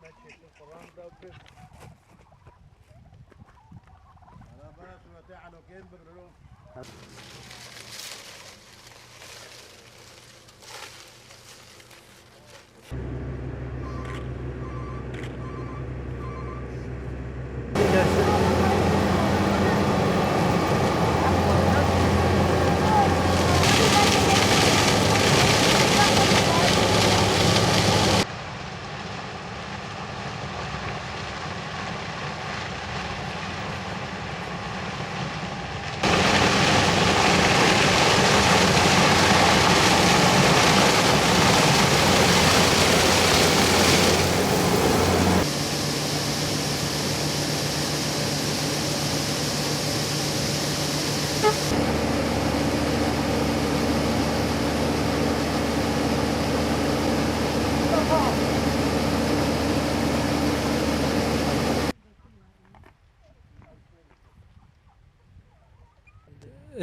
Para, para, tú no te aloquen, pero no.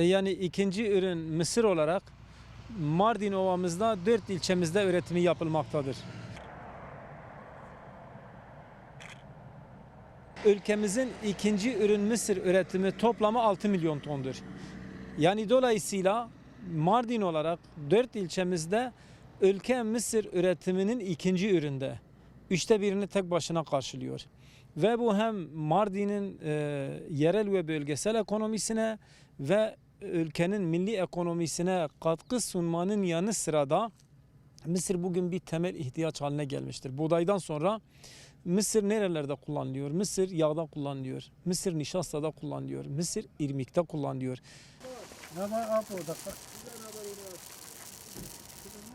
Yani ikinci ürün mısır olarak Mardin Ovamızda 4 ilçemizde üretimi yapılmaktadır. Ülkemizin ikinci ürün mısır üretimi toplamı 6 milyon tondur. Yani dolayısıyla Mardin olarak 4 ilçemizde ülke mısır üretiminin ikinci üründe. Üçte birini tek başına karşılıyor. Ve bu hem Mardin'in e, yerel ve bölgesel ekonomisine ve ülkenin milli ekonomisine katkı sunmanın yanı sırada Mısır bugün bir temel ihtiyaç haline gelmiştir. Buğdaydan sonra Mısır nerelerde kullanılıyor? Mısır yağda kullanılıyor. Mısır nişastada kullanılıyor. Mısır irmikte kullanılıyor.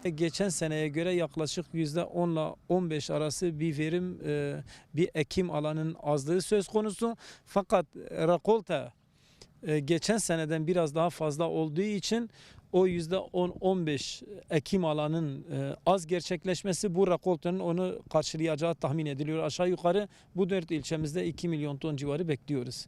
E, Geçen seneye göre yaklaşık yüzde 10 ile 15 arası bir verim, e, bir ekim alanının azlığı söz konusu. Fakat rekolte e, geçen seneden biraz daha fazla olduğu için o yüzde 10-15 ekim alanın e, az gerçekleşmesi bu rekoltenin onu karşılayacağı tahmin ediliyor. Aşağı yukarı bu dört ilçemizde 2 milyon ton civarı bekliyoruz.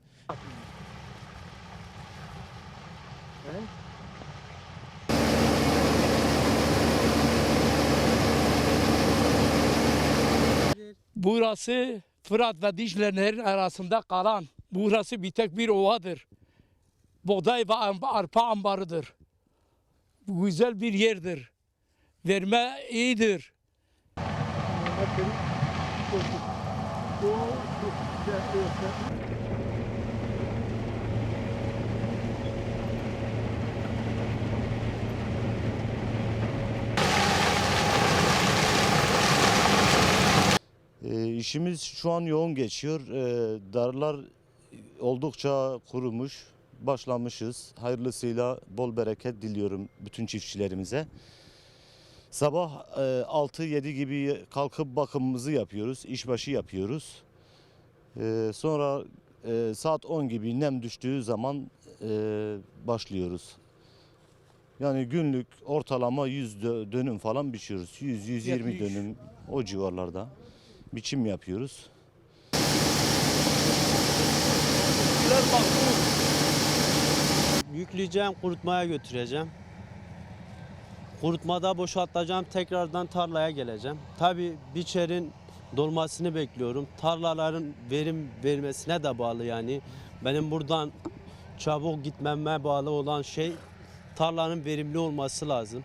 Burası Fırat ve Dicle Nehri'nin arasında kalan, burası bir tek bir ovadır. Buğday ve arpa ambarıdır. Bu güzel bir yerdir. Verme iyidir. E, işimiz şu an yoğun geçiyor. E, darlar oldukça kurumuş. Başlamışız. Hayırlısıyla bol bereket diliyorum bütün çiftçilerimize. Sabah e, 6-7 gibi kalkıp bakımımızı yapıyoruz. işbaşı yapıyoruz. E, sonra e, saat 10 gibi nem düştüğü zaman e, başlıyoruz. Yani günlük ortalama 100 dö- dönüm falan biçiyoruz. 100-120 dönüm o civarlarda biçim yapıyoruz. Yükleyeceğim, kurutmaya götüreceğim. Kurutmada boşaltacağım, tekrardan tarlaya geleceğim. Tabii biçerin dolmasını bekliyorum. Tarlaların verim vermesine de bağlı yani. Benim buradan çabuk gitmeme bağlı olan şey tarlanın verimli olması lazım.